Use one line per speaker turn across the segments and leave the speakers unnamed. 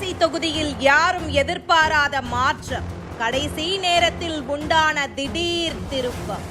தென்காசி தொகுதியில் யாரும் எதிர்பாராத மாற்றம். கடைசி நேரத்தில் உண்டான திடீர் திருப்பம்.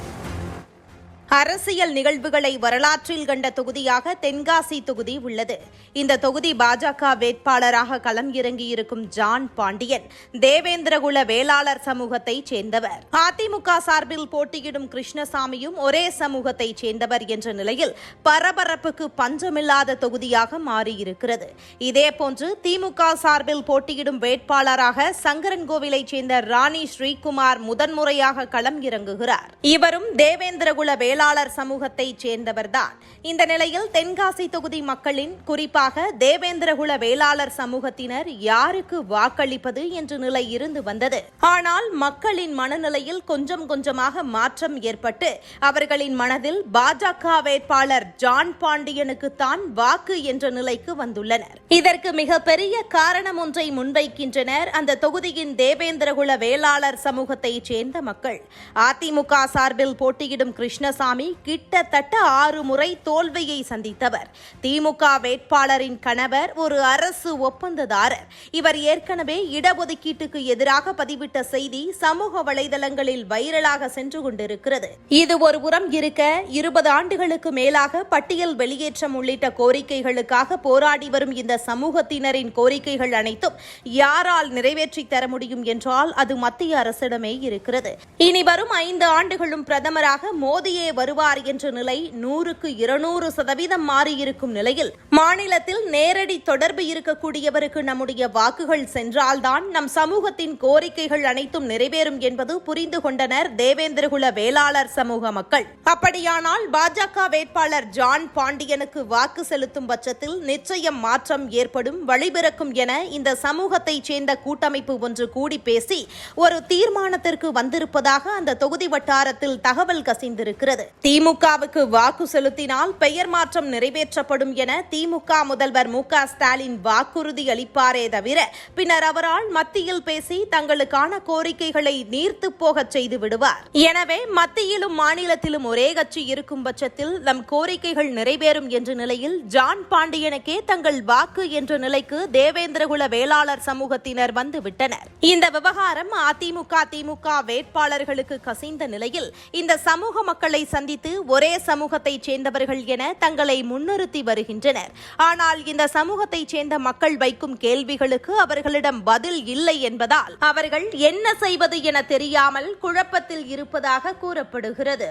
அரசியல் நிகழ்வுகளை வரலாற்றில் கண்ட தொகுதியாக தென்காசி தொகுதி உள்ளது. இந்த தொகுதி பாஜக வேட்பாளராக களம் இறங்கியிருக்கும் ஜான் பாண்டியன் தேவேந்திரகுல வேளாளர் சமூகத்தைச் சேர்ந்தவர். அதிமுக சார்பில் போட்டியிடும் கிருஷ்ணசாமியும் ஒரே சமூகத்தைச் சேர்ந்தவர் என்ற நிலையில் பரபரப்புக்கு பஞ்சமில்லாத தொகுதியாக மாறியிருக்கிறது. இதேபோன்று திமுக சார்பில் போட்டியிடும் வேட்பாளராக சங்கரன்கோவிலைச் சேர்ந்த ராணி ஸ்ரீகுமார் முதன்முறையாக களம் இறங்குகிறார். இவரும் தேவேந்திரகுல வேளாளர் தொழிலாளர் சமூகத்தைச் சேர்ந்தவர்தான். இந்த நிலையில் தென்காசி தொகுதி மக்களின் குறிப்பாக தேவேந்திரகுல வேளாளர் சமூகத்தினர் யாருக்கு வாக்களிப்பது என்ற நிலை இருந்து வந்தது. ஆனால் மக்களின் மனநிலையில் கொஞ்சம் கொஞ்சமாக மாற்றம் ஏற்பட்டு அவர்களின் மனதில் பாஜக வேட்பாளர் ஜான் பாண்டியனுக்குத்தான் வாக்கு என்ற நிலைக்கு வந்துள்ளனர். இதற்கு மிகப்பெரிய காரணம் ஒன்றை முன்வைக்கின்றனர் அந்த தொகுதியின் தேவேந்திரகுல வேளாளர் சமூகத்தைச் சேர்ந்த மக்கள். அதிமுக சார்பில் போட்டியிடும் கிருஷ்ணசாமி கிட்டத்தட்ட ஆறு முறை தோல்வியை சந்தித்தவர். திமுக வேட்பாளரின் கணவர் ஒரு அரசு ஒப்பந்ததாரர். இவர் ஏற்கனவே இடஒதுக்கீட்டுக்கு எதிராக பதிவிட்ட செய்தி சமூக வலைதளங்களில் வைரலாக சென்று கொண்டிருக்கிறது. இது ஒரு புறம் இருக்க இருபது ஆண்டுகளுக்கு மேலாக பட்டியல் வெளியேற்றம் உள்ளிட்ட கோரிக்கைகளுக்காக போராடி வரும் இந்த சமூகத்தினரின் கோரிக்கைகள் அனைத்தும் யாரால் நிறைவேற்றி தர முடியும் என்றால் அது மத்திய அரசிடமே இருக்கிறது. இனி வரும் ஐந்து ஆண்டுகளும் பிரதமராக மோடியே வருவார் என்ற நிலை நூறுக்கு இருநூறு சதவீதம் மாறியிருக்கும் நிலையில் மாநிலத்தில் நேரடி தொடர்பு இருக்கக்கூடியவருக்கு நம்முடைய வாக்குகள் சென்றால்தான் நம் சமூகத்தின் கோரிக்கைகள் அனைத்தும் நிறைவேறும் என்பது புரிந்து கொண்டனர் தேவேந்திரகுல வேளாளர் சமூக மக்கள். அப்படியானால் பாஜக வேட்பாளர் ஜான் பாண்டியனுக்கு வாக்கு செலுத்தும் பட்சத்தில் நிச்சயம் மாற்றம் ஏற்படும் வழிபிறக்கும் என இந்த சமூகத்தைச் சேர்ந்த கூட்டமைப்பு ஒன்று கூடி பேசி ஒரு தீர்மானத்திற்கு வந்திருப்பதாக அந்த தொகுதி வட்டாரத்தில் தகவல் கசிந்திருக்கிறது. திமுகவுக்கு வாக்கு செலுத்தினால் பெயர் மாற்றம் நிறைவேற்றப்படும் என திமுக முதல்வர் மு க ஸ்டாலின் வாக்குறுதி அளிப்பாரே தவிர பின்னர் அவரால் மத்தியில் பேசி தங்களுக்கான கோரிக்கைகளை நீர்த்து போகச் செய்து விடுவார். எனவே மத்தியிலும் மாநிலத்திலும் ஒரே கட்சி இருக்கும் பட்சத்தில் நம் கோரிக்கைகள் நிறைவேறும் என்ற நிலையில் ஜான் பாண்டியனுக்கே தங்கள் வாக்கு என்ற நிலைக்கு தேவேந்திரகுல வேளாளர் சமூகத்தினர் வந்து விட்டனர் இந்த விவகாரம் அதிமுக திமுக வேட்பாளர்களுக்கு கசிந்த நிலையில் இந்த சமூக மக்களை சந்தித்து ஒரே சமூகத்தைச் சேர்ந்தவர்கள் என தங்களை முன்னிறுத்தி வருகின்றனர். ஆனால் இந்த சமூகத்தைச் சேர்ந்த மக்கள் வைக்கும் கேள்விகளுக்கு அவர்களிடம் பதில் இல்லை என்பதால் அவர்கள் என்ன செய்வது என தெரியாமல் குழப்பத்தில் இருப்பதாக கூறப்படுகிறது.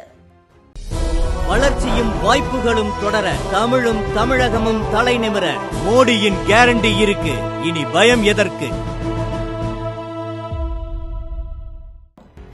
வளர்ச்சியும் வாய்ப்புகளும் தொடர தமிழும் தமிழகமும் தலைநிமிர மோடியின் கேரண்டி இருக்கு. இனி பயம் எதற்கு?